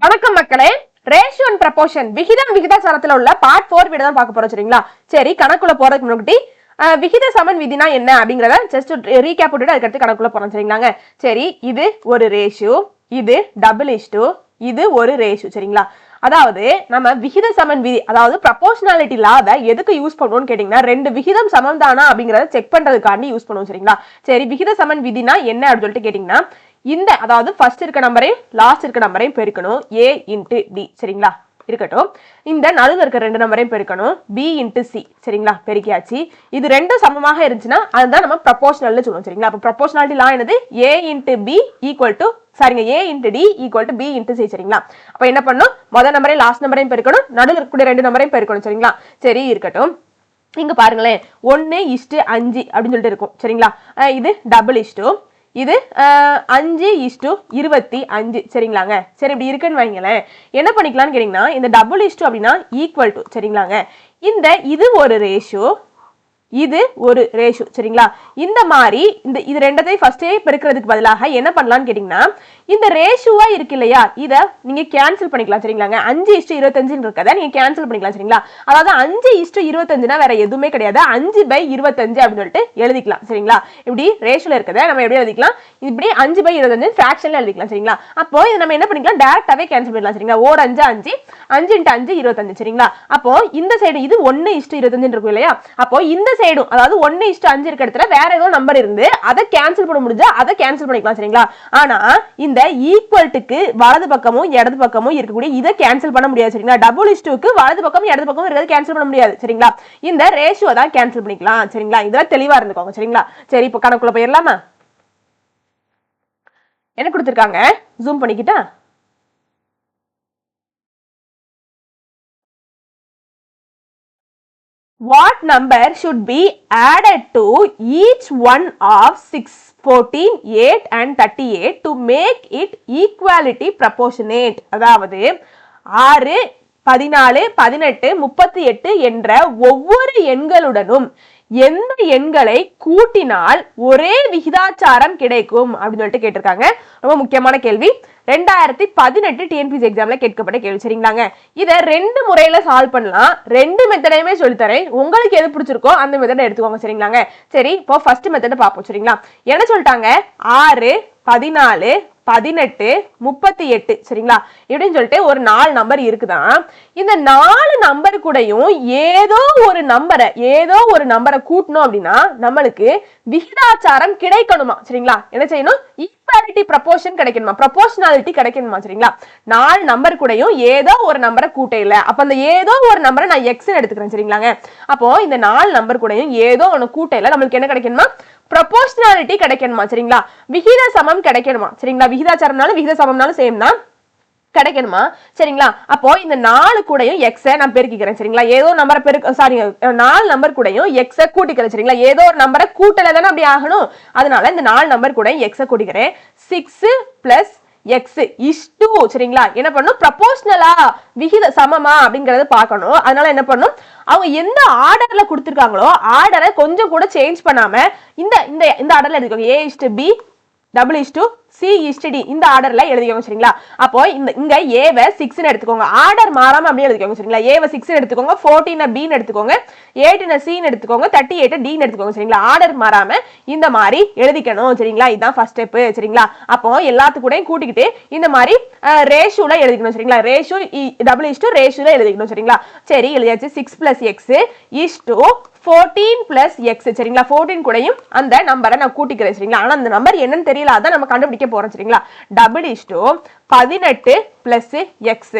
வணக்கம் மக்களே. Ratio and proportion விகிதம் விகிதாசாரத்தில் உள்ள பார்ட் ஃபோர் வீடு தான் பார்க்க போறோம் சரிங்களா? சரி கணக்குள்ள போறதுக்கு முன்னாடி விகித சமன் விதினா என்ன அப்படிங்கறத ஜஸ்ட் ரீகேப் போட்டுட்டு அதுக்கடுத்து கணக்குள்ள போறோம் சரிங்களாங்க? சரி இது ஒரு ரேஷியோ இது டபுள் இஸ்டு இது ஒரு ரேஷியோ சரிங்களா? அதாவது நம்ம விகித சமன் விதி அதாவது ப்ரப்போர்ஷனாலிட்டி லாவை எதுக்கு யூஸ் பண்ணுவோம்னு கேட்டிங்கன்னா ரெண்டு விகிதம் சமம் தானா அப்படிங்கறத செக் பண்றதுக்காண்டி யூஸ் பண்ணுவோம் சரிங்களா? சரி விகித சமன் விதினா என்ன அப்படின்னு சொல்லிட்டு கேட்டிங்கன்னா இந்த அதாவது ஃபர்ஸ்ட் இருக்க நம்பரையும் லாஸ்ட் இருக்க நம்பரையும் பெருக்கணும். ஏ இன்ட்டு டி சரிங்களா? இருக்கட்டும். இந்த நடுவில் இருக்க ரெண்டு நம்பரையும் பெருக்கணும். பி இன்ட்டு சி சரிங்களா? பெருக்கியாச்சு. இது ரெண்டும் சமமாக இருந்துச்சுன்னா அதுதான் நம்ம ப்ரப்போர்ஷனல்னு சொல்லுவோம் சரிங்களா? அப்போ ப்ரப்போர்ஷனாலிட்டி லா என்னது? A into B equal to சாரிங்க A into D equal to B into C சரிங்களா? அப்போ என்ன பண்ணணும்? மொதல் நம்பரையும் லாஸ்ட் நம்பரையும் பெருக்கணும். நடுவில் இருக்கக்கூடிய ரெண்டு நம்பரையும் பெருக்கணும் சரிங்களா? சரி இருக்கட்டும். இங்க பாருங்களேன். ஒன்று இஷ்டு அஞ்சு அப்படின்னு சொல்லிட்டு இருக்கும் சரிங்களா? இது டபுள் இஷ்டு. இது அஹ், அஞ்சு இஷ்டு இருபத்தி அஞ்சு. சரிங்களாங்க? சரி இப்படி இருக்குன்னு வைங்களேன். என்ன பண்ணிக்கலாம்னு கேட்டிங்கன்னா இந்த டபுள் இஷ்டு அப்படின்னா ஈக்குவல் டு சரிங்களாங்க? இந்த இது ஒரு ரேஷியோ இது ஒரு ரேஷியோ சரிங்களா? இந்த மாதிரி இந்த இது ரெண்டத்தையும் ஃபர்ஸ்டே பெருக்கிறதுக்கு பதிலாக என்ன பண்ணலாம்னு கேட்டிங்கன்னா இந்த ரேஷியோவா இருக்கு இல்லையா? இதை நீங்க கேன்சல் பண்ணிக்கலாம் சரிங்களாங்க? அஞ்சு இஷ்டம் இருபத்தஞ்சுன்னு இருக்கதை நீங்க கேன்சல் பண்ணிக்கலாம் சரிங்களா? அதாவது அஞ்சு இஷ்டம் இருபத்தஞ்சுனா வேற எதுவுமே கிடையாது. அஞ்சு பை இருபத்தஞ்சு அப்படின்னு சொல்லிட்டு எழுதிக்கலாம் சரிங்களா? இப்படி ரேஷியோல இருக்கதை நம்ம எப்படி எழுதிக்கலாம்? இப்படி அஞ்சு பை இருபத்தஞ்சு ஃபிராக்ஷன்ல எழுதிக்கலாம் சரிங்களா? அப்போ இதை நம்ம என்ன பண்ணிக்கலாம்? டேரக்டாவே கேன்சல் பண்ணிக்கலாம் சரிங்களா? ஓர் அஞ்சு அஞ்சு அஞ்சு இன்ட்டு அஞ்சு இருபத்தஞ்சு சரிங்களா? அப்போ இந்த சைடு இது ஒன்னு இஷ்டம் இருபத்தஞ்சு இருக்கும் இல்லையா? அப்போ இந்த சைடும் அதாவது ஒன்னு இஷ்ட அஞ்சு இருக்க இடத்துல வேற ஏதோ நம்பர் இருந்து அதை கேன்சல் பண்ண முடிஞ்சா அதை கேன்சல் பண்ணிக்கலாம் சரிங்களா? ஆனா இந்த ஈக்குவல்ட்டுக்கு வலது பக்கமும் இடது பக்கமும் இருக்கக்கூடிய இதை கேன்சல் பண்ண முடியாது சரிங்களா? டபுள் இஸ்டுக்கு வலது பக்கம் இடது பக்கம் இருக்கிறது கேன்சல் பண்ண முடியாது சரிங்களா? இந்த ரேஷியோ தான் கேன்சல் பண்ணிக்கலாம் சரிங்களா? இதெல்லாம் தெளிவா இருந்துக்கோங்க சரிங்களா? சரி இப்போ கணக்குள்ள போயிடலாமா? என்ன கொடுத்துருக்காங்க? ஜூம் பண்ணிக்கிட்டா? What number should be added to each one of 6 14 8 and 38 to make it equality proportionate? அதாவது ஆறு பதினாலு பதினெட்டு முப்பத்தி எட்டு என்ற ஒவ்வொரு எண்களுடனும் எந்த எண்களை கூட்டினால் ஒரே விகிதாச்சாரம் கிடைக்கும்? அப்படின்னு சொல்லிட்டு கேட்டிருக்காங்க. ரொம்ப முக்கியமான கேள்வி. ரெண்டாயிரத்தி பதினெட்டு டிஎன்பிசி எக்ஸாம்ல கேட்கப்பட்ட கேள்வி சரிங்களாங்க? இதை ரெண்டு முறையில சால்வ் பண்ணலாம். ரெண்டு மெத்தடையுமே சொல்லித்தரேன். உங்களுக்கு எது பிடிச்சிருக்கோ அந்த மெத்தடை எடுத்துக்கோங்க சரிங்களாங்க? சரி இப்போ ஃபர்ஸ்ட் மெத்தடை பார்ப்போம் சரிங்களா? என்ன சொல்லிட்டாங்க? ஆறு பதினாலு பதினெட்டு முப்பத்தி எட்டு சரிங்களா? இப்படின்னு சொல்லிட்டு ஒரு நாலு நம்பர் இருக்குதான் இந்த நாலு நம்பர் கூடயும் ஏதோ ஒரு நம்பரை ஏதோ ஒரு நம்பரை கூட்டணும் அப்படின்னா நம்மளுக்கு விகிதாச்சாரம் கிடைக்கணுமா சரிங்களா? என்ன செய்யணும்? Equality proportion கிடைக்கணுமா? ப்ரப்போர்ஷனாலிட்டி கிடைக்கணுமா சரிங்களா? நாலு நம்பர் கூடயும் ஏதோ ஒரு நம்பரை கூட்டையில அப்ப அந்த ஏதோ ஒரு நம்பரை நான் எக்ஸ் எடுத்துக்கிறேன் சரிங்களாங்க. அப்போ இந்த நாலு நம்பர் கூடயும் ஏதோ ஒன்று கூட்டையில நம்மளுக்கு என்ன கிடைக்கணுமா? ப்ரொபோஷனாலிட்டி கிடைக்கணுமா சரிங்களா? விகித சமம் கிடைக்கணுமா? சரிங்களா? விகிதாச்சாரம்னாலும் விகித சமம்னாலும் சேம் தான். கிடைக்கணுமா? சரிங்களா? அப்போ இந்த நாலு கூடயும் எக்ஸை நான் பெருக்கிக்கிறேன். சரிங்களா? ஏதோ நம்பரை பெருக்கு சாரி நாலு நம்பர் கூடயும் எக்ஸை கூட்டிக்கிறேன். சரிங்களா? ஏதோ ஒரு நம்பரை கூட்டல தானே அப்படி ஆகணும். அதனால இந்த நாலு நம்பர் கூட எக்ஸை கூட்டிக்கிறேன். Six plus X is to சரிங்களா? என்ன பண்ணும்? ப்ரப்போர்ஷனலா விகித சமமா அப்படிங்கறத பார்க்கணும். அதனால என்ன பண்ணும்? அவங்க எந்த ஆர்டர்ல கொடுத்துருக்காங்களோ ஆர்டரை கொஞ்சம் கூட சேஞ்ச் பண்ணாம இந்த இந்த இந்த ஆர்டர்ல எடுத்துக்கோங்க. A is to B double is to C is to D இந்த ஆர்டர்ல எழுதிக்கோங்க சரிங்களா? அப்போ இந்த இங்க ஏவை சிக்ஸ்னு எடுத்துக்கோங்க. ஆர்டர் மாறாம அப்படியே எழுதிக்கோங்க சரிங்களா? ஏவை சிக்ஸ்னு எடுத்துக்கோங்க ஃபோர்டீனை பின்னு எடுத்துக்கோங்க எயிட்டின சின்னு எடுத்துக்கோங்க தேர்ட்டி எயிட் டின்னு எடுத்துக்கோங்க சரிங்களா? ஆர்டர் மாறாம இந்த மாதிரி எழுதிக்கணும் சரிங்களா? இதுதான் ஃபர்ஸ்ட் ஸ்டெப் சரிங்களா? அப்போ எல்லாத்துக்கூடையும் கூட்டிக்கிட்டு இந்த மாதிரி ரேஷியோல எழுதிக்கணும் சரிங்களா? ரேஷியோ டபுள் இஸ் டூ ரேஷியோல எழுதிக்கணும் சரிங்களா? சரி எழுதியாச்சு. Six plus X is to fourteen plus X சரிங்களா? ஃபோர்டீன் கூடயும் அந்த நம்பரை நான் கூட்டிக்கிறேன் சரிங்களா? ஆனால் அந்த நம்பர் என்னன்னு தெரியல அதான் நம்ம கண்டுபிடிக்க போகிறோம் சரிங்களா? டபுள் இஸ்டோ பதினெட்டு பிளஸ் எக்ஸ்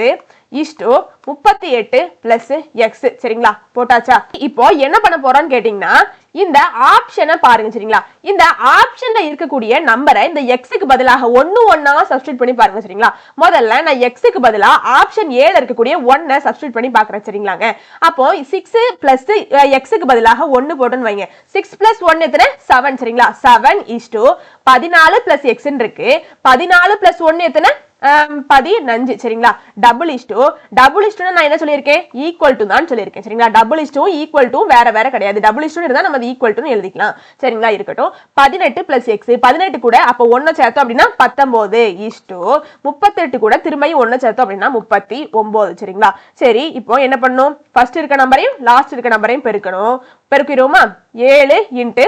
இஸ்டோ முப்பத்தி எட்டு பிளஸ் எக்ஸ் சரிங்களா? போட்டாச்சா? இப்போ என்ன பண்ண போறோம்னு கேட்டிங்கன்னா இந்த ஆப்ஷனை பாருங்க சரிங்களா? இந்த ஆப்ஷன்ல இருக்கக்கூடிய நம்பரை இந்த எக்ஸுக்கு பதிலாக ஒன்னு ஒன்னா சப்ஸ்டியூட் பண்ணி பாருங்க சரிங்களா? முதல்ல நான் எக்ஸுக்கு பதிலாக ஆப்ஷன் ஏல இருக்கக்கூடிய ஒன்னை சப்ஸ்டியூட் பண்ணி பாக்குறேன் சரிங்களாங்க? அப்போ சிக்ஸ் பிளஸ் எக்ஸுக்கு பதிலாக ஒன்னு போட்டுன்னு வைங்க. சிக்ஸ் பிளஸ் ஒன் எத்தனை? செவன் சரிங்களா? செவன் இஸ் டூ பதினாலு பிளஸ் எக்ஸ் இருக்கு. பதினாலு பிளஸ் ஒன்னு எத்தனை? பதினஞ்சு சரிங்களா? டபுள் இஸ்டு டபுள் இஸ் நான் என்ன சொல்லியிருக்கேன்? ஈக்குவல் டு தான் சொல்லியிருக்கேன். சரிங்களா? டபுள் இஸ்டும் ஈக்குவல் டு வேற வேற கிடையாது. டபுள் இஸ் இருந்தால் நம்ம ஈக்குவல் டு எழுதிக்கலாம். சரிங்களா? இருக்கட்டும். பதினெட்டு பிளஸ் எக்ஸ் பதினெட்டு கூட அப்போ ஒன்று சேர்த்தோம் அப்படின்னா பத்தொம்போது இஸ் டூ முப்பத்தெட்டு கூட திரும்பியும் ஒன்று சேர்த்தோம் அப்படின்னா முப்பத்தி ஒன்பது சரிங்களா? சரி இப்போ என்ன பண்ணும்? ஃபர்ஸ்ட் இருக்க நம்பரையும் லாஸ்ட் இருக்க நம்பரையும் பெருக்கணும். பெருக்கிறோமா ஏழு இன்ட்டு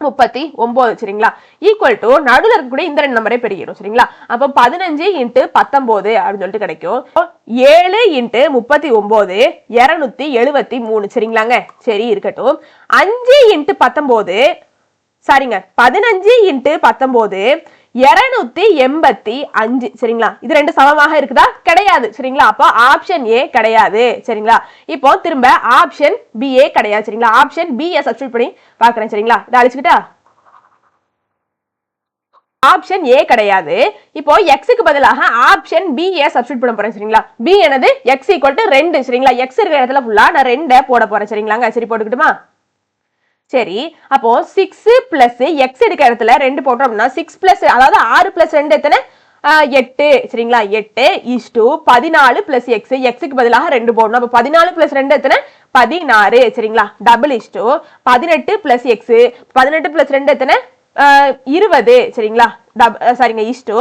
முப்பத்தி ஒன்பது சரிங்களா? ஈக்குவல் டு நடுவில் இருக்கக்கூடிய இந்த ரெண்டு நம்பரே பெருகிடும் சரிங்களா? அப்போ பதினஞ்சு இன்ட்டு பத்தொம்போது அப்படின்னு சொல்லிட்டு கிடைக்கும். ஏழு இன்ட்டு முப்பத்தி ஒம்பது இருநூத்தி எழுபத்தி மூணு சரிங்களாங்க? சரி இருக்கட்டும். அஞ்சு இன்ட்டு பத்தொம்போது சாரிங்க பதினஞ்சு இன்ட்டு பத்தொம்போது இருநூத்தி எண்பத்தி அஞ்சு. சரிங்களா? இது ரெண்டு சமமாக இருக்குதா? கிடையாது. சரிங்களா? அப்போ ஆப்ஷன் ஏ கிடையாது. சரிங்களா? இப்போ திரும்ப ஆப்ஷன் பி ஏ கிடையாது. சரிங்களா? ஆப்ஷன் பி ஏ சப்ஸ்டியூட் பண்ணி பார்க்குறேன். சரிங்களா? இதை அழிச்சுக்கிட்டா? ஆப்ஷன் ஏ கிடையாது. இப்போ எக்ஸுக்கு பதிலாக ஆப்ஷன் பி ஏ சப்ஸ்டியூட் பண்ண போறேன். சரிங்களா? பி எனது எக்ஸ் ஈக்குவல் டு ரெண்டு. சரிங்களா? எக்ஸ் இருக்கிற இடத்துல ஃபுல்லா நான் ரெண்டை போட போறேன். சரிங்களாங்க? சரி போட்டுக்கிட்டுமா? சரி அப்போ சிக்ஸ் பிளஸ் எக்ஸ் எடுக்கிற இடத்துல ரெண்டு போட்டோம் அப்படின்னா சிக்ஸ் பிளஸ் அதாவது ஆறு பிளஸ் ரெண்டு எத்தனை? எட்டு. சரிங்களா? எட்டு இஸ்டு பதினாலு பிளஸ் எக்ஸ் எக்ஸுக்கு பதிலாக ரெண்டு போடணும். அப்போ பதினாலு பிளஸ் ரெண்டு எத்தனை? பதினாறு. சரிங்களா? டபுள் இஸ்டு பதினெட்டு பிளஸ் எக்ஸ் பதினெட்டு பிளஸ் ரெண்டு எத்தனை? இருபது. சரிங்களா? சாரிங்க இஷ்டு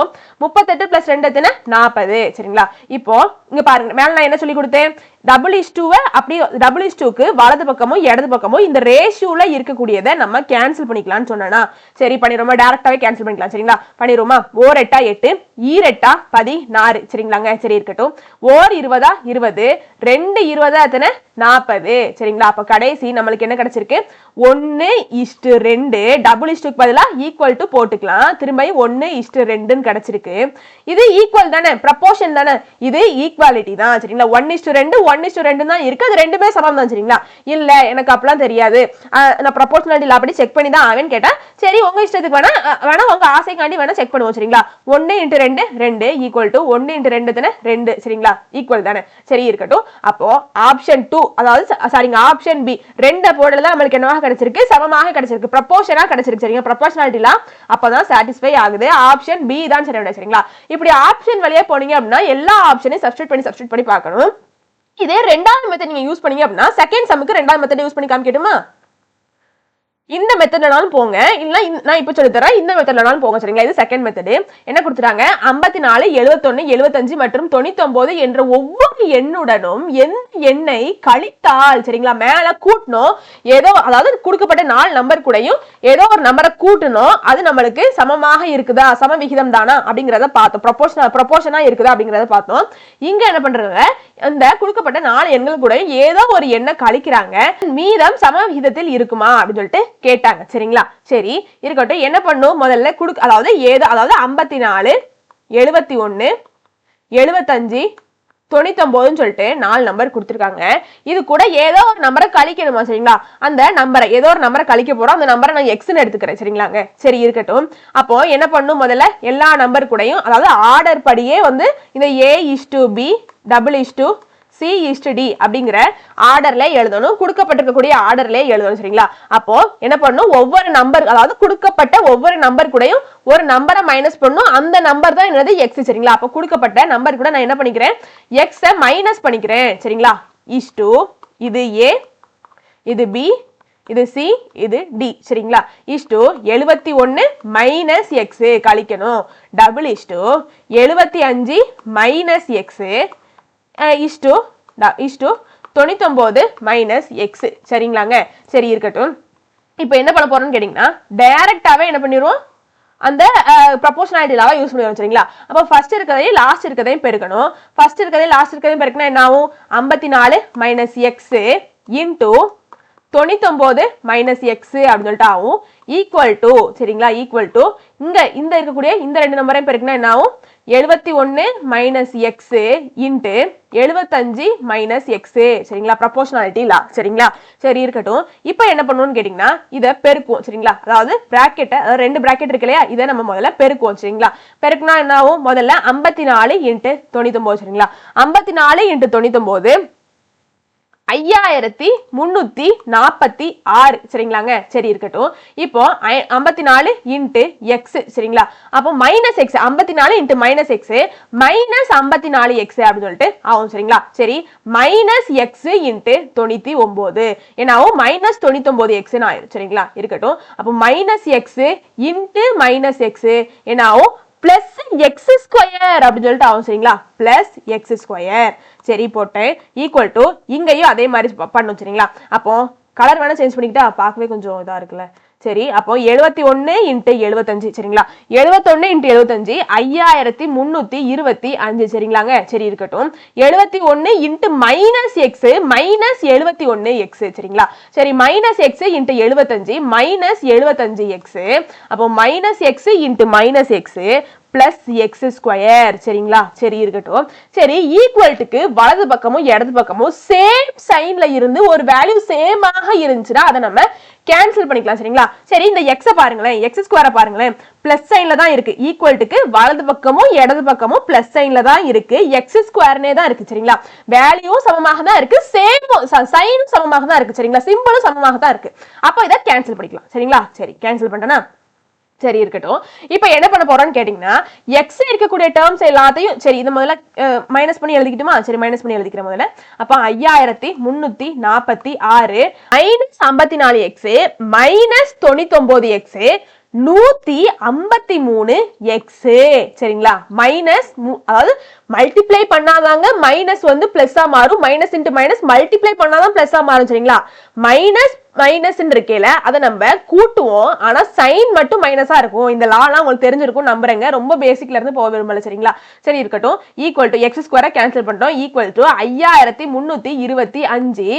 முப்பத்தெட்டு பிளஸ் ரெண்டு எத்தனை? நாற்பது சரிங்களா? இப்போ இங்க பாருங்க. மேல நான் என்ன சொல்லி கொடுத்தேன்? டபுள் இஸ்டுவை அப்படி டபுள் இஸ்டுக்கு வலது பக்கமும் இடது பக்கமும் இந்த ரேஷியோல இருக்கக்கூடியதை நம்ம கேன்சல் பண்ணிக்கலாம்னு சொன்னேன்னா சரி பண்ணிடுவோமா டேரக்டாவே கேன்சல் பண்ணிக்கலாம். சரிங்களா? பண்ணிடுவோமா ஓர் எட்டா எட்டு ஈரெட்டா பதினாறு. சரிங்களாங்க? சரி இருக்கட்டும். ஓர் இருபதா இருபது ரெண்டு இருபதா எத்தனை? நாற்பது சரிங்களா? அப்போ கடைசி நம்மளுக்கு என்ன கிடைச்சிருக்கு? ஒன்னு இஸ்டு ரெண்டு டபுள் இஸ்டுக்கு பதிலாக ஈக்குவல் டு போட்டுக்கலாம். திரும்ப ஒன்னு இஸ்டு ரெண்டுன்னு கிடைச்சிருக்கு. இது ஈக்குவல் தானே? ப்ரப்போர்ஷன் தானே? இது ஈக்குவாலிட்டி தான் சரிங்களா? ஒன் இஷ்டு ரெண்டு ஒன் இஷ்டு ரெண்டு தான் இருக்கு. அது ரெண்டுமே சமம் தான் சரிங்களா? இல்ல எனக்கு அப்பெல்லாம் தெரியாது. நான் ப்ரப்போர்ஷனாலிட்டி அப்படி செக் பண்ணி தான் ஆவேன்னு கேட்டேன். சரி உங்க இஷ்டத்துக்கு வேணா வேணா உங்க ஆசைக்காண்டி வேணா செக் பண்ணுவோம் சரிங்களா? ஒன்னு இன்ட்டு ரெண்டு ரெண்டு ஈக்குவல் டு ஒன்னு இன்ட்டு ரெண்டு தானே? ரெண்டு சரிங்களா? ஈக்குவல் தானே? சரி இருக்கட்டும். அப்போ ஆப்ஷன் டூ அதாவது சாரிங்க ஆப்ஷன் பி ரெண்டு போர்டில் தான் நம்மளுக்கு என்னவாக கிடைச்சிருக்கு? சமமாக கிடைச்சிருக்கு. ப்ரப்போர்ஷனா கிடைச்சிருக்கு சரிங்க ப்ரப்போர்ஷனாலிட்டிலாம் அப்பதான் சாட்டிஸ்ஃபை ஆகுது. ஆப்ஷன் பி தான் சரி விட சரிங்களா? இப்படி ஆப்ஷன் வழியா போனீங்க அப்படின்னா எல்லா ஆப்ஷனையும் சப்ஸ்டியூட் பண்ணி சப்ஸ்டியூட் பண்ணி பார்க்கணும். இதே ரெண்டாவது மெத்தட் நீங்க யூஸ் பண்ணீங்க அப்படின்னா செகண்ட் சமுக்கு ரெண்டாவது மெத்தட் யூஸ் பண்ணி காமிக்கட்டுமா? இந்த மெத்தட்லனாலும் போங்க. இல்லை நான் இப்போ சொல்லி தரேன் இந்த மெத்தட்லனாலும் போங்க சரிங்களா? இது செகண்ட் மெத்தடு என்ன கொடுத்துட்டாங்க? ஐம்பத்தி நாலு எழுபத்தொன்னு எழுபத்தஞ்சு மற்றும் தொண்ணூத்தொன்பது என்ற ஒவ்வொரு எண்ணுடனும் எந்த எண்ணை கழித்தால் சரிங்களா? மேல கூட்டணும். ஏதோ அதாவது கொடுக்கப்பட்ட நாலு நம்பர் கூடயும் ஏதோ ஒரு நம்பரை கூட்டணும். அது நம்மளுக்கு சமமாக இருக்குதா? சம விகிதம் தானா? அப்படிங்கிறத பார்த்தோம். ப்ரொபோஷனல் ப்ரொபோஷனாக இருக்குதா? அப்படிங்கிறத பார்த்தோம். இங்க என்ன பண்ணுறாங்க இந்த கொடுக்கப்பட்ட நாலு எண்கள் கூட ஏதோ ஒரு எண்ணை கழிக்கிறாங்க. மீதம் சம விகிதத்தில் இருக்குமா? அப்படின்னு சொல்லிட்டு கேட்டாங்க சரிங்களா? சரி இருக்கட்டும். என்ன பண்ணும்? முதல்ல குடுக்க அதாவது ஏதோ அதாவது ஐம்பத்தி நாலு எழுபத்தி ஒன்று எழுபத்தஞ்சு தொண்ணூத்தொம்போதுன்னு சொல்லிட்டு நாலு நம்பர் கொடுத்துருக்காங்க. இது கூட ஏதோ ஒரு நம்பரை கழிக்கணுமா சரிங்களா? அந்த நம்பரை ஏதோ ஒரு நம்பரை கழிக்க போறோம். அந்த நம்பரை நான் எக்ஸ்னு எடுத்துக்கிறேன் சரிங்களாங்க? சரி இருக்கட்டும். அப்போ என்ன பண்ணும்? முதல்ல எல்லா நம்பர் கூடயும் அதாவது ஆர்டர் படியே வந்து இந்த A is to B double is to C is to D அப்படிங்கிற ஆர்டர்ல எழுதணும். கொடுக்கப்பட்டிருக்கக்கூடிய ஆர்டர்ல எழுதணும் சரிங்களா? அப்போ என்ன பண்ணணும் ஒவ்வொரு நம்பர் அதாவது கொடுக்கப்பட்ட ஒவ்வொரு நம்பர் கூடயும் ஒரு நம்பரை மைனஸ் பண்ணணும் அந்த நம்பர் தான் என்னது? எக்ஸ் சரிங்களா? அப்போ கொடுக்கப்பட்ட நம்பர் கூட நான் என்ன பண்ணிக்கிறேன்? எக்ஸை மைனஸ் பண்ணிக்கிறேன் சரிங்களா? இஷ்டு இது ஏ இது பி இது சி இது டி சரிங்களா? இஷ்டு எழுபத்தி ஒன்று மைனஸ் எக்ஸு கழிக்கணும். டபுள் இஷ்டு எழுபத்தி அஞ்சு minus X is to to தொண்ணூத்தொம்போது minus x சரிங்களாங்க? சரி இருக்கட்டும். இப்போ என்ன பண்ண போறோம்னு கேட்டிங்கன்னா டைரக்டாகவே என்ன பண்ணிடுவோம் அந்த ப்ரப்போர்ஷனாலிட்டி யூஸ் பண்ணிடுவோம் சரிங்களா? அப்போ ஃபர்ஸ்ட் இருக்கிறதையும் லாஸ்ட் இருக்கிறதையும் பெருக்கணும். ஃபர்ஸ்ட் இருக்கிறதையும் லாஸ்ட் இருக்கிறதையும் பெருக்கினா என்ன ஆகும்? ஐம்பத்தி நாலு மைனஸ் எக்ஸு இன்டூ தொண்ணூத்தொம்போது மைனஸ் எக்ஸ் அப்படின்னு சொல்லிட்டு ஆகும். ஈக்குவல் டு சரிங்களா? ஈக்குவல் டு இங்கே இந்த இருக்கக்கூடிய இந்த ரெண்டு நம்பரையும் பெருக்கினா என்ன ஆகும்? எழுபத்தி ஒன்று மைனஸ் எக்ஸு இன்ட்டு எழுபத்தஞ்சு மைனஸ் எக்ஸு சரிங்களா? Proportionality law. சரிங்களா? சரி இருக்கட்டும். இப்போ என்ன பண்ணுவோம்னு கேட்டிங்கன்னா இதை பெருக்குவோம். சரிங்களா? அதாவது ப்ராக்கெட்டை அதாவது ரெண்டு ப்ராக்கெட் இருக்கு இல்லையா? இதை நம்ம முதல்ல பெருக்குவோம். சரிங்களா? பெருக்குனா என்ன ஆகும்? முதல்ல ஐம்பத்தி நாலு இன்ட்டு தொண்ணூத்தொம்போது. சரிங்களா? ஐம்பத்தி நாலு இன்ட்டு தொண்ணூத்தொம்போது ஐயாயிரத்தி முன்னூத்தி நாற்பத்தி ஆறு. சரிங்களாங்க? சரி இருக்கட்டும். இப்போ ஐ- ஐம்பத்தி நாலு இன்ட்டு எக்ஸ் சரிங்களா? அப்போ மைனஸ் எக்ஸ் ஐம்பத்தி நாலு இன்ட்டு மைனஸ் எக்ஸ் மைனஸ் ஐம்பத்தி நாலு எக்ஸ் அப்படின்னு சொல்லிட்டு ஆகும் சரிங்களா? சரி மைனஸ் எக்ஸ் இன்ட்டு தொண்ணூத்தி ஒன்பது ஏன்னாவும் மைனஸ் தொண்ணூத்தொன்பது எக்ஸ்னு ஆயிரும் சரிங்களா? இருக்கட்டும். அப்போ minus X into minus X ஏன்னாவும் plus X square அப்படின்னு சொல்லிட்டு ஆகும் சரிங்களா? பிளஸ் எக்ஸ் ஸ்கொயர் சரி போட்டேன். ஈக்குவல் டு இங்கேயும் அதே மாதிரி பண்ணும் சரிங்களா? அப்போ கலர் வேணால் சேஞ்ச் பண்ணிக்கிட்டா பார்க்கவே கொஞ்சம் இதாக இருக்குல்ல? சரி அப்போ எழுபத்தி ஒன்று இன்ட்டு எழுபத்தஞ்சு சரிங்களா? எழுபத்தொன்னு இன்ட்டு எழுபத்தஞ்சு ஐயாயிரத்தி முந்நூற்றி இருபத்தி அஞ்சு சரிங்களாங்க? சரி இருக்கட்டும். எழுபத்தி ஒன்று இன்ட்டு மைனஸ் எக்ஸு மைனஸ் எழுபத்தி ஒன்று எக்ஸு சரிங்களா? சரி மைனஸ் எக்ஸு இன்ட்டு எழுபத்தஞ்சு மைனஸ் எழுபத்தஞ்சு எக்ஸு அப்போ minus X into minus X plus X square சரிங்களா? சரி இருக்கட்டும். சரி ஈக்குவல்ட்டுக்கு வலது பக்கமும் இடது பக்கமும் சேம் சைன்ல இருந்து ஒரு வேல்யூ சேமாக இருந்துச்சுன்னா அதை நம்ம கேன்சல் பண்ணிக்கலாம் சரிங்களா? சரி இந்த எக்ஸை பாருங்களேன். எக்ஸ் ஸ்கொயரை பாருங்களேன். பிளஸ் சைன்ல தான் இருக்கு. ஈக்குவல்ட்டுக்கு வலது பக்கமும் இடது பக்கமும் பிளஸ் சைன்ல தான் இருக்கு. எக்ஸ் ஸ்கொயர்னே தான் இருக்கு சரிங்களா? வேல்யூவும் சமமாக தான் இருக்கு. சேம் சைனும் சமமாக தான் இருக்கு சரிங்களா? சிம்பிளும் சமமாக தான் இருக்கு. அப்போ இதை கேன்சல் பண்ணிக்கலாம் சரிங்களா? சரி கேன்சல் பண்ணுறேன்னா சரி இருக்கட்டும். இப்போ என்ன பண்ண போறோம்னு கேட்டிங்கன்னா எக்ஸ் இருக்கக்கூடிய டேர்ம்ஸ் எல்லாத்தையும் சரி இது முதல்ல மைனஸ் பண்ணி எழுதிக்கிட்டுமா? சரி மைனஸ் பண்ணி எழுதிக்கிறேன் முதல்ல. அப்போ ஐயாயிரத்தி முந்நூற்றி நாற்பத்தி ஆறு மைனஸ் ஐம்பத்தி நாலு எக்ஸ் மைனஸ் தொண்ணூத்தொம்பது எக்ஸ் நூத்தி ஐம்பத்தி மூணு எக்ஸ் சரிங்களா? மைனஸ் அதாவது மல்டிப்ளை பண்ணாதாங்க மைனஸ் வந்து பிளஸ்ஸா மாறும். மைனஸ் இன்ட்டு மைனஸ் மல்டிப்ளை பண்ணாதான் பிளஸ்ஸா மாறும் சரிங்களா? மைனஸ் மைனஸ் இருக்கையில அதை நம்ம கூட்டுவோம். ஆனா சைன் மட்டும் மைனஸா இருக்கும். இந்த லாலாம் உங்களுக்கு தெரிஞ்சிருக்கும் நம்புறேங்க. ரொம்ப பேசிக்ல இருந்து போக விரும்பல சரிங்களா? சரி இருக்கட்டும். ஈக்குவல் டு எக்ஸ் ஸ்கொயரை கேன்சல் பண்ணிட்டோம். ஈக்குவல் டு ஐயாயிரத்தி முந்நூற்றி இருபத்தி அஞ்சு.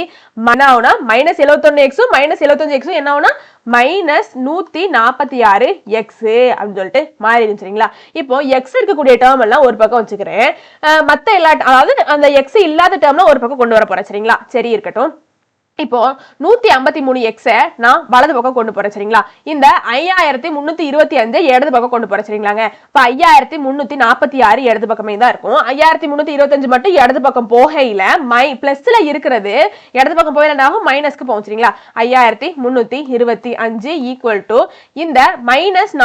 மனாவுனா மைனஸ் எழுபத்தொன்னு எக்ஸும் மைனஸ் எழுபத்தஞ்சு எக்ஸும் என்ன மைனஸ் நூத்தி நாற்பத்தி ஆறு எக்ஸ் அப்படின்னு சொல்லிட்டு மாறிடும் சரிங்களா? இப்போ எக்ஸ் இருக்கக்கூடிய டேர்ம் எல்லாம் ஒரு பக்கம் வச்சுக்கிறேன். மற்ற மத்த எல்லா அதாவது அந்த எக்ஸ் இல்லாத டேர்ம்லாம் ஒரு பக்கம் கொண்டு வர போறேன் சரிங்களா? சரி இருக்கட்டும். இப்போ நூத்தி ஐம்பத்தி மூணு எக்ஸ நான் வலது பக்கம் கொண்டு போறேன் சரிங்களா? இந்த ஐயாயிரத்தி முன்னூத்தி இருபத்தி அஞ்சு இடது பக்கம் கொண்டு போறேன் சரிங்களாங்க? இப்ப ஐயாயிரத்தி முன்னூத்தி நாற்பத்தி ஆறு இடது பக்கமே தான் இருக்கும். ஐயாயிரத்தி முன்னூத்தி இருபத்தஞ்சு மட்டும் இடது பக்கம் போகையில மை பிளஸ்ல இருக்கிறது இடது பக்கம் போயில என்ன மைனஸ்க்கு போகும் சரிங்களா? ஐயாயிரத்தி முன்னூத்தி இருபத்தி அஞ்சு ஈக்குவல் டு இந்த மைனஸ்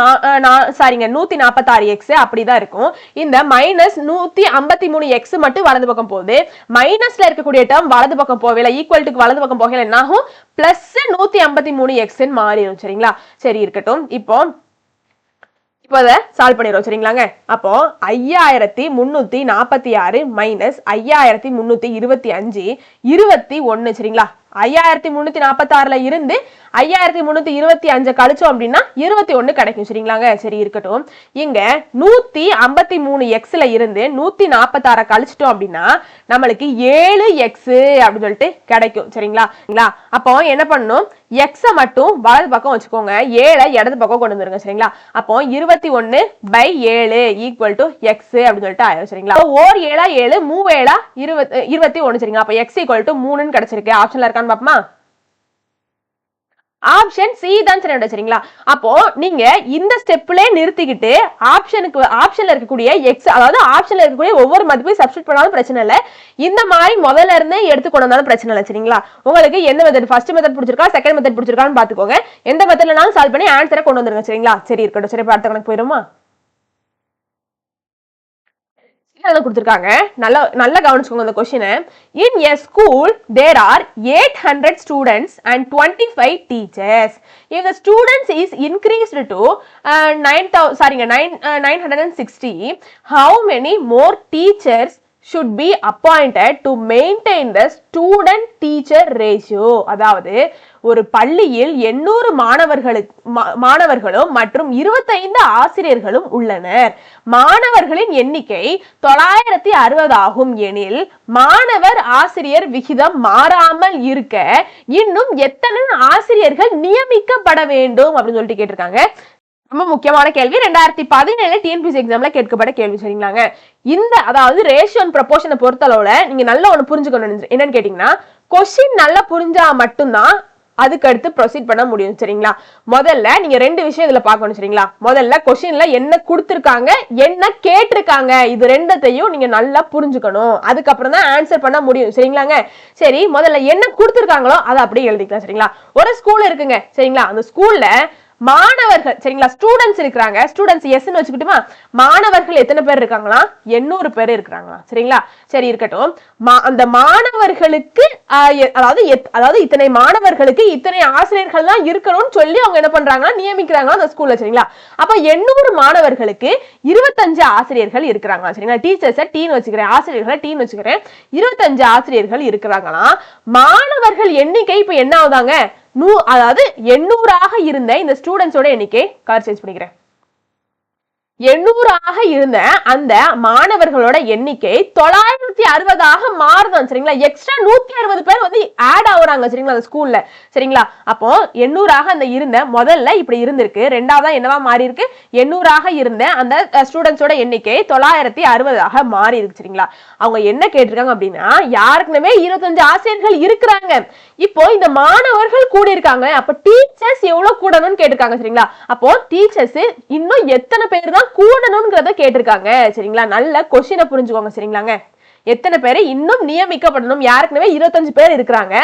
சாரிங்க நூத்தி நாற்பத்தாறு எக்ஸ் அப்படிதான் இருக்கும். இந்த மைனஸ் நூத்தி ஐம்பத்தி மூணு எக்ஸ் மட்டும் வலது பக்கம் போகுது. மைனஸ்ல இருக்கக்கூடிய டேர்ம் வலது பக்கம் போகல ஈக்குவல்ட்டுக்கு வலது பக்கம் போகல என்ன ஆகும் பிளஸ் நூத்தி ஐம்பத்தி மூணு எக்ஸ் மாறிடும் சரிங்களா? சரி இருக்கட்டும். இப்போ இப்போ அதை சால்வ் பண்ணிடுறோம் சரிங்களாங்க? அப்போ ஐயாயிரத்தி முந்நூற்றி நாற்பத்தி ஆறு மைனஸ் ஐயாயிரத்தி முந்நூற்றி இருபத்தி அஞ்சு இருபத்தி ஒன்று சரிங்களா? ஐயாயிரத்தி முந்நூற்றி நாற்பத்தாறுல இருந்து ஐயாயிரத்தி முந்நூத்தி இருபத்தி அஞ்சு கழிச்சோம் அப்படின்னா இருபத்தி ஒன்று கிடைக்கும். சரிங்களாங்க? சரி இருக்கட்டும். இங்க நூத்தி ஐம்பத்தி மூணு எக்ஸ்ல இருந்து நூத்தி நாற்பத்தாறை கழிச்சிட்டோம் அப்படின்னா நம்மளுக்கு ஏழு எக்ஸ் அப்படின்னு சொல்லிட்டு கிடைக்கும். சரிங்களா? அப்போ என்ன பண்ணணும்? எக்ஸை மட்டும் வலது பக்கம் வச்சுக்கோங்க. ஏழை இடது பக்கம் கொண்டு வந்துருங்க. சரிங்களா? அப்போ இருபத்தி ஒன்னு பை ஏழு ஈக்குவல் டு எக்ஸ் அப்படின்னு சொல்லிட்டு ஆயிரும். சரிங்களா? அப்போ ஓர் ஏழா ஏழு மூவேழா இருபத்தி இருபத்தி ஒன்று சரிங்களா? அப்போ எக்ஸ் ஈக்குவல் டு மூணுன்னு கிடைச்சிருக்கு. ஆப்ஷன்ல இருக்கான்னு பாப்பமா ஆப்ஷன் சி தான் சரி சரிங்களா? அப்போ நீங்க இந்த ஸ்டெப்ல நிறுத்திக்கிட்டு ஆப்ஷனுக்கு ஆப்ஷன்ல இருக்கக்கூடிய எக்ஸ் அதாவது ஆப்ஷன்ல இருக்கக்கூடிய ஒவ்வொரு மதிப்பையும் சப்ஸ்டிட் பண்ணாலும் பிரச்சனை இல்லை. இந்த மாதிரி முதல்ல இருந்தே எடுத்து கொண்டு வந்தாலும் பிரச்சனை இல்லை சரிங்களா? உங்களுக்கு எந்த மெத்தட் ஃபர்ஸ்ட் மெத்தட் பிடிச்சிருக்கா செகண்ட் மெத்தட் பிடிச்சிருக்கான்னு பாத்துக்கோங்க எந்த மெத்தட்லனாலும் சால்வ் பண்ணி ஆன்சரை கொண்டு வந்துருங்க சரிங்களா? சரி இருக்கட்டும். சரி இப்ப கணக்கு போயிருமா எழுத கொடுத்துருக்காங்க. நல்ல நல்லா கவனிச்சுக்கோங்க அந்த கொஷினை in a school there are eight hundred students and twenty five teachers if the students is increased to nine thou சாரிங்க nine nine hundred and sixty how many more teachers should be appointed to maintain the student teacher ratio அதாவது ஒரு பள்ளியில் எண்ணூறு மாணவர்களுக்கு மா- மாணவர்களும் மற்றும் இருபத்தைந்து ஆசிரியர்களும் உள்ளனர். மாணவர்களின் எண்ணிக்கை தொள்ளாயிரத்தி அறுபது ஆகும் எனில் மாணவர் ஆசிரியர் விகிதம் மாறாமல் இருக்க இன்னும் எத்தனை ஆசிரியர்கள் நியமிக்கப்பட வேண்டும் அப்படின்னு சொல்லிட்டு கேட்டிருக்காங்க. ரொம்ப முக்கியமான கேள்வி. ரெண்டாயிரத்தி பதினேழு டிஎன்பிசி எக்ஸாம்ல கேட்கப்பட்ட கேள்வி சரிங்களாங்க? இந்த அதாவது ரேஷியோ அண்ட் ப்ரொபோஷனை பொறுத்தளவுல நீங்க நல்லா ஒன்று புரிஞ்சுக்கணும் என்னன்னு கேட்டீங்கன்னா கொஸ்டின் நல்லா புரிஞ்சா மட்டும்தான் அதுக்கு அடுத்து ப்ரொசீட் பண்ண முடியும் சரிங்களா? முதல்ல நீங்க ரெண்டு விஷயம் இதுல பார்க்கணும் சரிங்களா? முதல்ல கொஸ்டின்ல என்ன கொடுத்துருக்காங்க என்ன கேட்டிருக்காங்க இது ரெண்டத்தையும் நீங்க நல்லா புரிஞ்சுக்கணும். அதுக்கப்புறம் தான் ஆன்சர் பண்ண முடியும் சரிங்களாங்க? சரி முதல்ல என்ன கொடுத்துருக்காங்களோ அதை அப்படியே எழுதிக்கலாம் சரிங்களா? ஒரு ஸ்கூல் இருக்குங்க சரிங்களா? அந்த ஸ்கூல்ல மாணவர்கள் சரிங்களா? ஸ்டூடெண்ட்ஸ் இருக்கிறாங்க. ஸ்டூடெண்ட்ஸ் எஸ்ன்னு வச்சுக்கிட்டுமா மாணவர்கள் எத்தனை பேர் இருக்காங்களா? எண்ணூறு பேர் இருக்கிறாங்களா? சரிங்களா? சரி இருக்கட்டும். மா- அந்த மாணவர்களுக்கு ஆஹ், அதாவது எத்- அதாவது இத்தனை மாணவர்களுக்கு இத்தனை ஆசிரியர்கள் தான் இருக்கணும்னு சொல்லி அவங்க என்ன பண்றாங்கன்னா நியமிக்கிறாங்க அந்த ஸ்கூல்ல சரிங்களா? அப்ப எண்ணூறு மாணவர்களுக்கு இருபத்தஞ்சு ஆசிரியர்கள் இருக்கிறாங்களா? சரிங்களா? டீச்சர்ஸை டீன் வச்சுக்கிறேன் ஆசிரியர்களை டீன் வச்சுக்கிறேன். இருபத்தஞ்சு ஆசிரியர்கள் இருக்கிறாங்களா? மாணவர்கள் எண்ணிக்கை இப்ப என்ன ஆகுதாங்க? நூ அதாவது எண்ணூறாக இருந்த இந்த ஸ்டூடெண்ட்ஸோட எண்ணிக்கை கார் சேஞ்ச் பண்ணிக்கிறேன். எண்ணூறாக இருந்த அந்த மாணவர்களோட எண்ணிக்கை தொள்ளாயிரத்தி அறுபதாக மாறுதான் சரிங்களா? எக்ஸ்ட்ரா நூத்தி அறுபது பேர் வந்து ஆட் ஆகுறாங்க சரிங்களா அந்த ஸ்கூல்ல சரிங்களா? அப்போ எண்ணூறாக அந்த இருந்த முதல்ல இப்படி இருந்திருக்கு. ரெண்டாவதா என்னவா மாறி இருக்கு எண்ணூறாக இருந்த அந்த ஸ்டூடெண்ட்ஸோட எண்ணிக்கை தொள்ளாயிரத்தி அறுபதாக மாறி இருக்கு சரிங்களா? அவங்க என்ன கேட்டிருக்காங்க அப்படின்னா யாருக்குமே இருபத்தஞ்சு ஆசிரியர்கள் இருக்கிறாங்க. இப்போ இந்த மாணவர்கள் கூடி இருக்காங்க அப்ப டீச்சர்ஸ் எவ்வளவு கூடணும்னு கேட்டிருக்காங்க சரிங்களா? அப்போ டீச்சர்ஸ் இன்னும் எத்தனை பேர் தான் கூடணுங்கிறத கேட்டிருக்காங்க. சரிங்களா? நல்ல கொஷினை புரிஞ்சுக்கோங்க சரிங்களாங்க? எத்தனை பேர் இன்னும் நியமிக்கப்படணும்? யாருக்குமே இருபத்தஞ்சு பேர் இருக்கிறாங்க.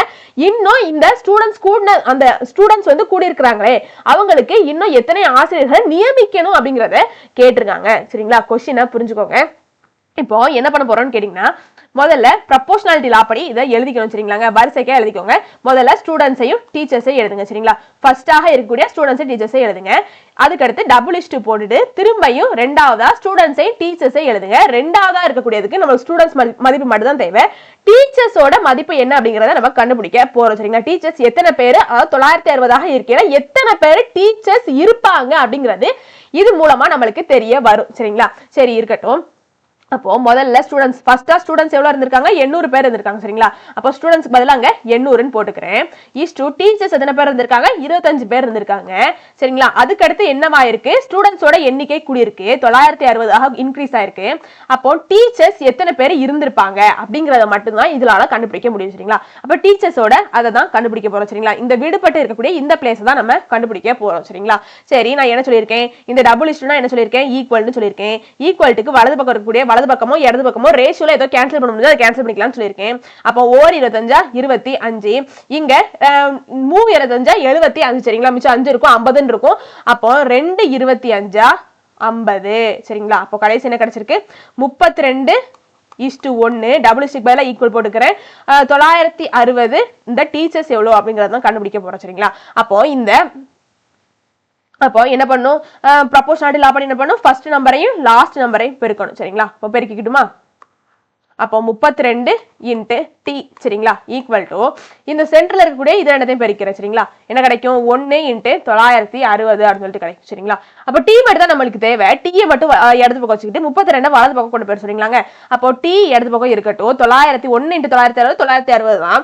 இன்னும் இந்த ஸ்டூடெண்ட்ஸ் கூட அந்த ஸ்டூடெண்ட்ஸ் வந்து கூடி இருக்கிறாங்களே அவங்களுக்கு இன்னும் எத்தனை ஆசிரியர்கள் நியமிக்கணும் அப்படிங்கறத கேட்டிருக்காங்க. சரிங்களா? கொஷினை புரிஞ்சுக்கோங்க. இப்போ என்ன பண்ண போறோம்னு கேட்டீங்கன்னா முதல்ல ப்ரப்போஷனாலிட்டி லா படி இதை எழுதிக்கணும் சரிங்களாங்க? வரிசைக்காக எழுதிக்கோங்க. முதல்ல ஸ்டூடெண்ட்ஸையும் டீச்சர்ஸையும் எழுதுங்க சரிங்களா? ஃபர்ஸ்டாக இருக்கக்கூடிய ஸ்டூடெண்ட்ஸை டீச்சர்ஸை எழுதுங்க. அதுக்கடுத்து டபுள் இஸ்ட் போட்டுட்டு திரும்பியும் ரெண்டாவதா ஸ்டூடெண்ட்ஸையும் டீச்சர்ஸை எழுதுங்க. ரெண்டாவதா இருக்கக்கூடியதுக்கு நம்ம ஸ்டூடெண்ட்ஸ் மதிப்பு மட்டும் தான் தேவை டீச்சர்ஸோட மதிப்பு என்ன அப்படிங்கிறத நம்ம கண்டுபிடிக்க போறோம் சரிங்களா? டீச்சர்ஸ் எத்தனை பேர்? அதாவது தொள்ளாயிரத்தி அறுபதாக இருக்கையில எத்தனை பேர் டீச்சர்ஸ் இருப்பாங்க அப்படிங்கிறது இது மூலமா நம்மளுக்கு தெரிய வரும் சரிங்களா? சரி இருக்கட்டும். அப்போ முதல்ல ஸ்டூடெண்ட்ஸ் ஃபர்ஸ்டா ஸ்டூடெண்ட்ஸ் எவ்வளவு இருந்திருக்காங்க? எண்ணூறு பேர் இருந்திருக்காங்க சரிங்களா? அப்போ ஸ்டூடெண்ட்ஸ் பதிலாங்க எண்ணூறுன்னு போட்டுக்கிறேன். இஸ் டூ டீச்சர்ஸ் எத்தனை பேர் இருந்திருக்காங்க? இருபத்தஞ்சு பேர் இருந்திருக்காங்க சரிங்களா? அதுக்கடுத்து என்னவா இருக்கு ஸ்டூடெண்ட்ஸோட எண்ணிக்கை கூடியிருக்கு. தொள்ளாயிரத்தி அறுபதாக இன்க்ரீஸ் ஆயிருக்கு. அப்போ டீச்சர்ஸ் எத்தனை பேர் இருந்திருப்பாங்க? அப்படிங்கறத மட்டும்தான் இதனால கண்டுபிடிக்க முடியும் சரிங்களா? அப்போ டீச்சர்ஸோட அதை தான் கண்டுபிடிக்க போறோம் சரிங்களா? இந்த விடுபட்டு இருக்கக்கூடிய இந்த பிளேஸ் தான் நம்ம கண்டுபிடிக்க போறோம் சரிங்களா? சரி நான் என்ன சொல்லியிருக்கேன்? இந்த டபுள் இஸ்டுனா என்ன சொல்லியிருக்கேன்? ஈக்குவல்னு சொல்லியிருக்கேன். ஈக்குவல்ட்டுக்கு வலது பக்கம் இருக்கக்கூடிய வலது பக்கமோ இடது பக்கமோ ரேஷியோல ஏதோ கேன்சல் பண்ண முடியாது அதை கேன்சல் பண்ணிக்கலாம்னு சொல்லியிருக்கேன். அப்போ ஓர் இருபத்தஞ்சா இருபத்தி அஞ்சு. இங்க அஹ், இருபத்தஞ்சா எழுபத்தி அஞ்சு. சரிங்களா மிச்சம் அஞ்சு இருக்கும் ஐம்பதுன்னு இருக்கும். அப்போ ரெண்டு இருபத்தி அஞ்சா ஐம்பது. சரிங்களா அப்போ கடைசி என்ன கிடைச்சிருக்கு? முப்பத்தி ரெண்டு இஸ்டு ஒன்று டபுள் ஸ்டிக் பதிலாக ஈக்குவல் போட்டுக்கிறேன். தொள்ளாயிரத்தி அறுபது. இந்த டீச்சர்ஸ் எவ்வளோ அப்படிங்கிறத கண்டுபிடிக்க போறோம் சரிங்களா? அப்போ இந்த அப்போ என்ன பண்ணும்? ப்ரப்போர்ஷனாலிட்டி லா பண்ணி என்ன பண்ணும்? ஃபர்ஸ்ட் நம்பரையும் லாஸ்ட் நம்பரையும் பெருக்கணும். சரிங்களா? அப்போ பெருக்கிக்கிட்டுமா? அப்போ முப்பத்தி ரெண்டு இன்ட்டு டி சரிங்களா? ஈக்குவல் டு இந்த சென்டரில் இருக்கக்கூடிய இது ரெண்டத்தையும் பெருக்கிறேன் சரிங்களா? என்ன கிடைக்கும்? ஒன்று இன்ட்டு தொள்ளாயிரத்தி அறுபது அப்படின்னு சொல்லிட்டு கிடைக்கும் சரிங்களா? அப்போ டி மட்டும் தான் நம்மளுக்கு தேவை. டீயை மட்டும் இடது பக்கம் வச்சுக்கிட்டு முப்பத்தி ரெண்டு வலது பக்கம் கொண்டு போய் சரிங்களாங்க? அப்போ டி இடது பக்கம் இருக்கட்டும். தொள்ளாயிரத்தி ஒன்று இன்ட்டு தொள்ளாயிரத்தி அறுபது தொள்ளாயிரத்தி அறுபது தான்.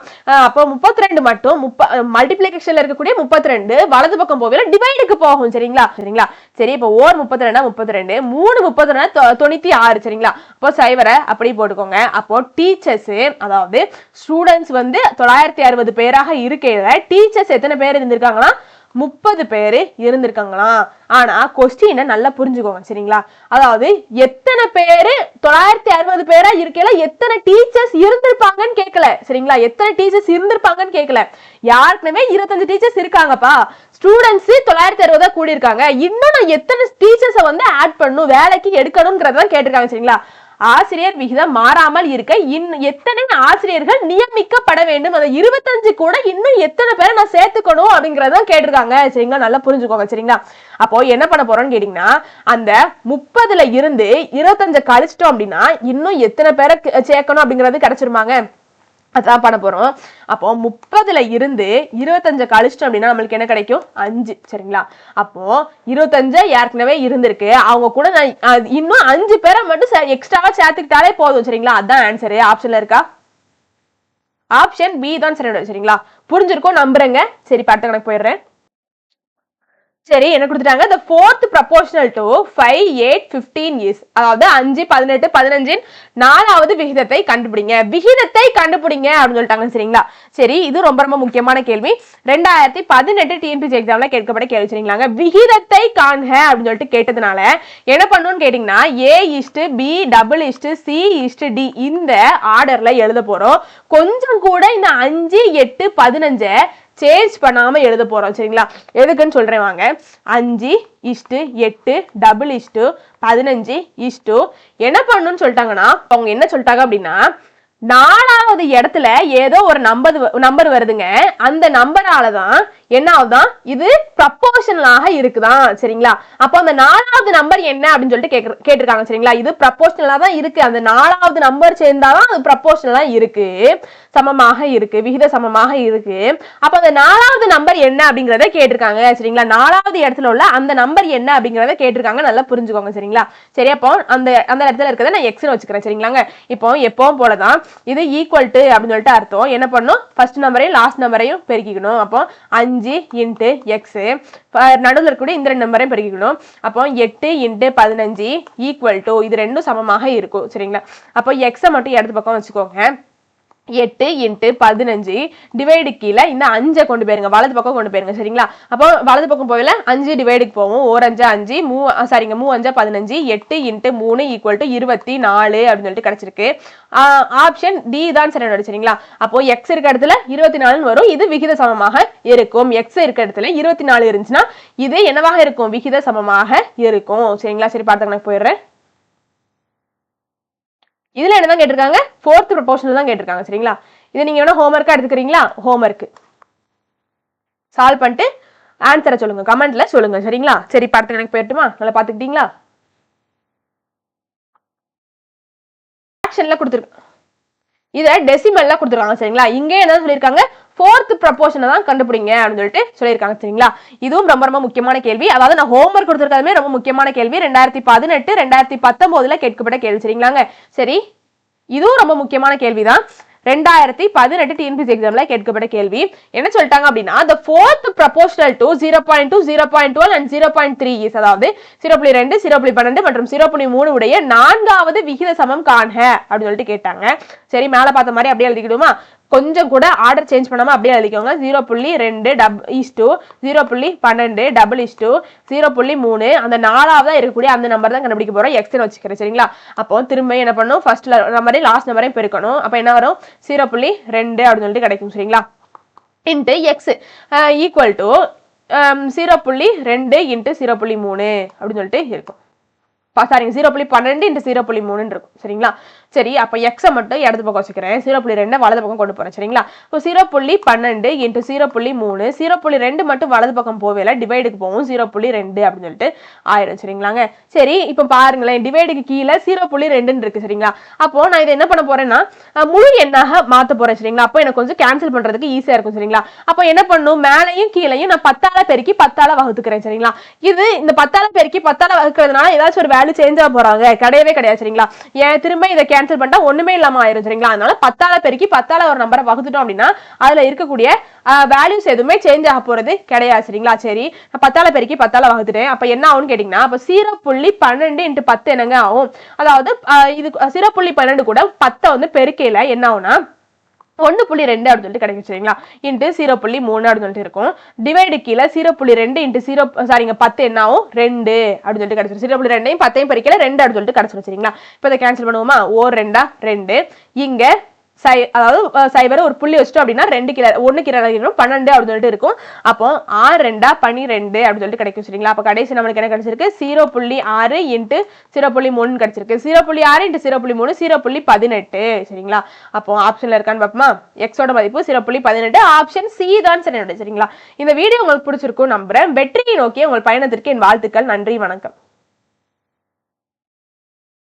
அப்போ முப்பத்தி ரெண்டு மட்டும் முப்ப மல்டிப்ளிகேஷன்ல இருக்கக்கூடிய முப்பத்தி ரெண்டு வலது பக்கம் போகல டிவைடுக்கு போகும் சரிங்களா? சரிங்களா? சரி இப்போ ஓர் முப்பத்தி ரெண்டா முப்பத்தி ரெண்டு மூணு முப்பத்தி ரெண்டு தொண்ணூத்தி ஆறு சரிங்களா? அப்போ சைவரை அப்படி போட்டுக்கோங்க. அப்போ டீச்சர்ஸ் அதாவது ஸ்டூடெண்ட்ஸ் வந்து தொள்ளாயிரத்தி அறுபது பேராக இருக்கையில டீச்சர்ஸ் எத்தனை பேர் இருந்திருக்காங்கன்னா? முப்பது பேர் இருந்திருக்காங்களாம் ஆனா கொஸ்டினை நல்லா புரிஞ்சுக்கோங்க சரிங்களா? அதாவது எத்தனை பேரு தொள்ளாயிரத்தி அறுபது பேரா இருக்கையில எத்தனை டீச்சர்ஸ் இருந்திருப்பாங்கன்னு கேட்கல சரிங்களா? எத்தனை டீச்சர்ஸ் இருந்திருப்பாங்கன்னு கேட்கல யாருக்குமே இருபத்தஞ்சு டீச்சர்ஸ் இருக்காங்கப்பா. ஸ்டூடெண்ட்ஸ் தொள்ளாயிரத்தி அறுபதா கூடியிருக்காங்க. இன்னும் நான் எத்தனை டீச்சர்ஸை வந்து ஆட் பண்ணும் வேலைக்கு எடுக்கணுங்கிறதான் கேட்டிருக்காங்க சரிங்களா? ஆசிரியர் விகிதம் மாறாமல் இருக்க இன்னும் எத்தனை ஆசிரியர்கள் நியமிக்கப்பட வேண்டும்? அந்த இருபத்தஞ்சு கூட இன்னும் எத்தனை பேரை நான் சேர்த்துக்கணும் அப்படிங்கறத கேட்டிருக்காங்க. சரிங்களா? நல்லா புரிஞ்சுக்கோங்க. சரிங்களா? அப்போ என்ன பண்ண போறோம்னு கேட்டீங்கன்னா அந்த முப்பதுல இருந்து இருபத்தஞ்சு கழிச்சிட்டோம் அப்படின்னா இன்னும் எத்தனை பேரை சேர்க்கணும் அப்படிங்கறது கிடைச்சிருமாங்க? அதான் பண்ண போகிறோம் அப்போ முப்பதுல இருந்து இருபத்தஞ்சு கழிச்சிட்டோம் அப்படின்னா நம்மளுக்கு என்ன கிடைக்கும்? அஞ்சு. சரிங்களா? அப்போ இருபத்தஞ்சு ஏற்கனவே இருந்திருக்கு. அவங்க கூட நான் இன்னும் அஞ்சு பேரை மட்டும் எக்ஸ்ட்ராவா சேர்த்துக்கிட்டாலே போதும். சரிங்களா? அதான் ஆன்சரு ஆப்ஷன்ல இருக்கா? ஆப்ஷன் பி தான் சரி சரிங்களா? புரிஞ்சிருக்கோம்? நம்புறேங்க. சரி இப்ப கணக்கு போயிடுறேன். சரி என்ன கொடுத்துட்டாங்க? The fourth proportional to five eight fifteen is அதாவது அஞ்சு பதினெட்டு பதினஞ்சின் நாலாவது விகிதத்தை கண்டுபிடிங்க. விகிதத்தை கண்டுபிடிங்க அப்படின்னு சொல்லிட்டாங்க சரிங்களா? சரி இது ரொம்ப ரொம்ப முக்கியமான கேள்வி. ரெண்டாயிரத்தி பதினெட்டு டிஎன்பிசி எக்ஸாம்ல கேட்கப்பட்ட கேள்வி சரிங்களாங்க? விகிதத்தை காண்க அப்படின்னு சொல்லிட்டு கேட்டதுனால என்ன பண்ணணும்னு கேட்டிங்கன்னா A is to B double is to C is to D இந்த ஆர்டர்ல எழுத போறோம். கொஞ்சம் கூட இந்த அஞ்சு எட்டு பதினஞ்சை சேஞ்ச் பண்ணாம எழுத போறோம் சரிங்களா? எதுக்குன்னு சொல்கிறேன் வாங்க. அஞ்சு இஷ்டு எட்டு டபுள் இஷ்டு பதினஞ்சு இஷ்டு. என்ன பண்ணணும்னு சொல்லிட்டாங்கன்னா அவங்க என்ன சொல்லிட்டாங்க அப்படின்னா நாலாவது இடத்துல ஏதோ ஒரு நம்பர் நம்பர் வருதுங்க. அந்த நம்பரால தான் என்ன ஆகுதான் இது ப்ரப்போர்ஷனலாக இருக்குதான் சரிங்களா? அப்போ அந்த நாலாவது நம்பர் என்ன அப்படின்னு சொல்லிட்டு கேக்கு கேட்டிருக்காங்க சரிங்களா? இது ப்ரப்போஷனலாக தான் இருக்கு. அந்த நாலாவது நம்பர் சேர்ந்தாலும் அது ப்ரப்போர்ஷனலா இருக்கு. சமமாக இருக்கு. விகித சமமாக இருக்கு. அப்போ அந்த நாலாவது நம்பர் என்ன அப்படிங்கிறத கேட்டிருக்காங்க சரிங்களா? நாலாவது இடத்துல உள்ள அந்த நம்பர் என்ன அப்படிங்கிறத கேட்டிருக்காங்க. நல்லா புரிஞ்சுக்கோங்க சரிங்களா? சரி அப்போ அந்த அந்த இடத்துல இருக்கிறத நான் எக்ஸ்னு வச்சுக்கிறேன் சரிங்களாங்க? இப்போ எப்பவும் போலதான் இது ஈக்குவல் டு அப்படின்னு சொல்லிட்டு அர்த்தம். என்ன பண்ணும்? ஃபர்ஸ்ட் நம்பரையும் லாஸ்ட் நம்பரையும் பெருக்கிக்கணும். அப்போ அஞ்சு இன்ட்டு எக்ஸு நடுவில் இருக்கக்கூடிய இந்த ரெண்டு நம்பரையும் பெருக்கிக்கணும். அப்போ எட்டு இன்ட்டு பதினஞ்சு ஈக்குவல் டு இது ரெண்டும் சமமாக இருக்கும். சரிங்களா? அப்போ எக்ஸை மட்டும் இடது பக்கம் வச்சுக்கோங்க. எட்டு இன்ட்டு பதினஞ்சு டிவைடு கீழே இந்த அஞ்சை கொண்டு போயிருங்க. வலது பக்கம் கொண்டு போயிருங்க. சரிங்களா? அப்போ வலது பக்கம் போகல அஞ்சு டிவைடுக்கு போவோம். ஓர் அஞ்சு அஞ்சு மூ சாரிங்க மூ அஞ்சா பதினஞ்சு எட்டு இன்ட்டு மூணு ஈக்குவல் டு இருபத்தி நாலு அப்படின்னு சொல்லிட்டு கிடைச்சிருக்கு. ஆப்ஷன் டி தான் சரி சரிங்களா? அப்போ எக்ஸ் இருக்க இடத்துல இருபத்தி நாலுன்னு வரும். இது விகித சமமாக இருக்கும். எக்ஸ் இருக்க இடத்துல இருபத்தி நாலு இருந்துச்சுன்னா இது என்னவாக இருக்கும்? விகித சமமாக இருக்கும். சரிங்களா? சரி பார்த்து நான் போயிடுறேன். இதில் என்ன தான் கேட்டிருக்காங்க ஃபோர்த் ப்ரொபோஷனல் தான் கேட்டிருக்காங்க சரிங்களா? இதை நீங்கள் வேணால் ஹோம்ஒர்க்காக எடுத்துக்கிறீங்களா? ஹோம்ஒர்க்கு சால்வ் பண்ணிட்டு ஆன்சரை சொல்லுங்கள் கமெண்ட்டில் சொல்லுங்கள் சரிங்களா? சரி படத்துக்கு எனக்கு போயிட்டுமா? நல்லா பார்த்துக்கிட்டீங்களா? ஆக்ஷனில் கொடுத்துருக்கு இதை டெசிமல்ல கொடுத்துருக்காங்க சரிங்களா? இங்கே என்ன சொல்லியிருக்காங்க? ஃபோர்த் ப்ரப்போர்ஷனை தான் கண்டுபிடிங்க அப்படின்னு சொல்லிட்டு சொல்லியிருக்காங்க சரிங்களா? இதுவும் ரொம்ப ரொம்ப முக்கியமான கேள்வி. அதாவது நான் ஹோம்ஒர்க் கொடுத்துருக்கதுமே ரொம்ப முக்கியமான கேள்வி. ரெண்டாயிரத்தி பதினெட்டு ரெண்டாயிரத்தி பத்தொன்பதுல கேட்கப்பட்ட கேள்வி சரிங்களாங்க? சரி இதுவும் ரொம்ப முக்கியமான கேள்விதான். ரெண்டாயிரத்தி பதினெட்டு டிஎன்பிசி எக்ஸாம்ல கேட்கப்பட்ட கேள்வி. என்ன சொல்லிட்டாங்க அப்படின்னா அந்த fourth proportional to zero point two zero point twelve and zero point three is அதாவது ஜீரோ புள்ளி ரெண்டு ஜீரோ புள்ளி பன்னெண்டு மற்றும் ஜீரோ புள்ளி மூணு உடைய நான்காவது விகித சமம் காண்க அப்படின்னு சொல்லிட்டு கேட்டாங்க. சரி மேல பார்த்த மாதிரி அப்படியே எழுதிக்கிடுமா கொஞ்சம் கூட ஆர்டர் சேஞ்ச் பண்ணாமல் அப்படியே எழுதிக்கோங்க. ஜீரோ புள்ளி ரெண்டு டப் இஸ் டூ ஜீரோ புள்ளி பன்னெண்டு டபுள் இஸ் டூ ஜீரோ புள்ளி மூணு. அந்த நாலாவதாக இருக்கக்கூடிய அந்த நம்பர் தான் கண்டுபிடிக்க போகிறோம் எக்ஸ்னு வச்சுக்கிறேன். சரிங்களா? அப்போ திரும்ப என்ன பண்ணும் ஃபர்ஸ்ட் நம்பரையும் லாஸ்ட் நம்பரையும் பெருக்கணும். அப்போ என்ன வரும்? ஜீரோ புள்ளி ரெண்டு அப்படின்னு சொல்லிட்டு கிடைக்கும். சரிங்களா? Into X equal to zero புள்ளி ரெண்டு இன்ட்டு ஜீரோ புள்ளி மூணு அப்படின்னு சொல்லிட்டு இருக்கும். சாரிங்க ஜீரோ புள்ளி பன்னெண்டு இன்ட்டு ஜீரோ புள்ளி மூணுன்னு இருக்கும். சரிங்களா? சரி அப்போ எக்ஸை மட்டும் இடது பக்கம் வச்சுக்கிறேன். ஜீரோ புள்ளி ரெண்டு வலது பக்கம் கொண்டு போகிறேன் சரிங்களா? இப்போ ஜீரோ புள்ளி பன்னெண்டு இன்ட்டு ஜீரோ புள்ளி மூணு ஜீரோ புள்ளி ரெண்டு மட்டும் வலது பக்கம் போவேல டிவைடுக்கு போகும். ஜீரோ புள்ளி ரெண்டு அப்படின்னு சொல்லிட்டு ஆயிரும். சரிங்களாங்க? சரி இப்போ பாருங்களேன். டிவைடுக்கு கீழே ஜீரோ புள்ளி ரெண்டுன்னு இருக்கு. சரிங்களா? அப்போ நான் இதை என்ன பண்ண போறேன்னா முழு எண்ணாக மாற்ற போறேன். சரிங்களா? அப்போ எனக்கு கொஞ்சம் கேன்சல் பண்றதுக்கு ஈஸியா இருக்கும். சரிங்களா? அப்போ என்ன பண்ணும்? மேலையும் கீழையும் நான் பத்தால பெருக்கி பத்தால வகுத்துக்கிறேன். சரிங்களா? இது இந்த பத்தால பெருக்கி பத்தால வகுக்கிறதுனால ஏதாச்சும் ஒரு வேல்யூ சேஞ்ச் ஆக போறாங்க. கிடையவே கிடையாது சரிங்களா? ஏன் திரும்ப இதை கேன்சல் பண்ணிட்டா ஒண்ணுமே இல்லாம ஆயிரும் சரிங்களா? அதனால பத்தால பெருக்கி பத்தால ஒரு நம்பரை வகுத்துட்டோம் அப்படின்னா அதுல இருக்கக்கூடிய வேல்யூஸ் எதுவுமே சேஞ்ச் ஆக போறது கிடையாது சரிங்களா? சரி பத்தால பெருக்கி பத்தால வகுத்துட்டேன். அப்ப என்ன ஆகும்னு கேட்டீங்கன்னா அப்ப சீரோ புள்ளி பன்னெண்டு இன்ட்டு பத்து என்னங்க ஆகும்? அதாவது இது சீரோ புள்ளி பன்னெண்டு கூட பத்தை வந்து பெருக்கையில என்ன ஆகும்னா ஒன்று புள்ளி ரெண்டு அப்படின்னு சொல்லிட்டு கிடைக்கும் சரிங்களா? இன்ட்டு ஜீரோ புள்ளி மூணு அப்படின்னு சொல்லிட்டு இருக்கும். டிவைடு கீழே சீரோ புள்ளி ரெண்டு இன்ட்டு சீரோ சாரிங்க பத்து என்ன ஆகும்? ரெண்டு அப்படின்னு சொல்லிட்டு கிடைச்சிரும். சீரோ புள்ளி ரெண்டையும் பத்தையும் பறிக்கல ரெண்டு அப்படின்னு சொல்லிட்டு கிடைச்சிரும் சரிங்களா? இப்போ இதை கேன்சல் பண்ணுவோமா? ஓர் ரெண்டா? ரெண்டு. இங்கே சை அதாவது சைபரை சைபர் ஒரு புள்ளி வச்சுட்டோம் அப்படின்னா ரெண்டு கிலோ ஒன்று கிலோ பன்னெண்டு அப்படின்னு சொல்லிட்டு இருக்கும். அப்போ ஆறு ரெண்டா பனிரெண்டு அப்படின்னு சொல்லிட்டு கிடைக்கும் சரிங்களா? அப்போ கடைசி நம்மளுக்கு என்ன கிடைச்சிருக்கு? ஜீரோ புள்ளி ஆறு இன்ட்டு ஜீரோ புள்ளி மூணு கிடைச்சிருக்கு. ஜீரோ புள்ளி ஆறு இன்ட்டு ஜீரோ புள்ளி மூணு ஜீரோ புள்ளி பதினெட்டு சரிங்களா? அப்போ ஆப்ஷன்ல இருக்கான்னு பார்ப்போமா? எக்ஸோட மதிப்பு ஜீரோ புள்ளி பதினெட்டு ஆப்ஷன் சி தான் சரி சரிங்களா? இந்த வீடியோ உங்களுக்கு பிடிச்சிருக்கும் நம்புறேன். வெற்றியை நோக்கி உங்கள் பயணத்திற்கு என் வாழ்த்துக்கள். நன்றி வணக்கம்.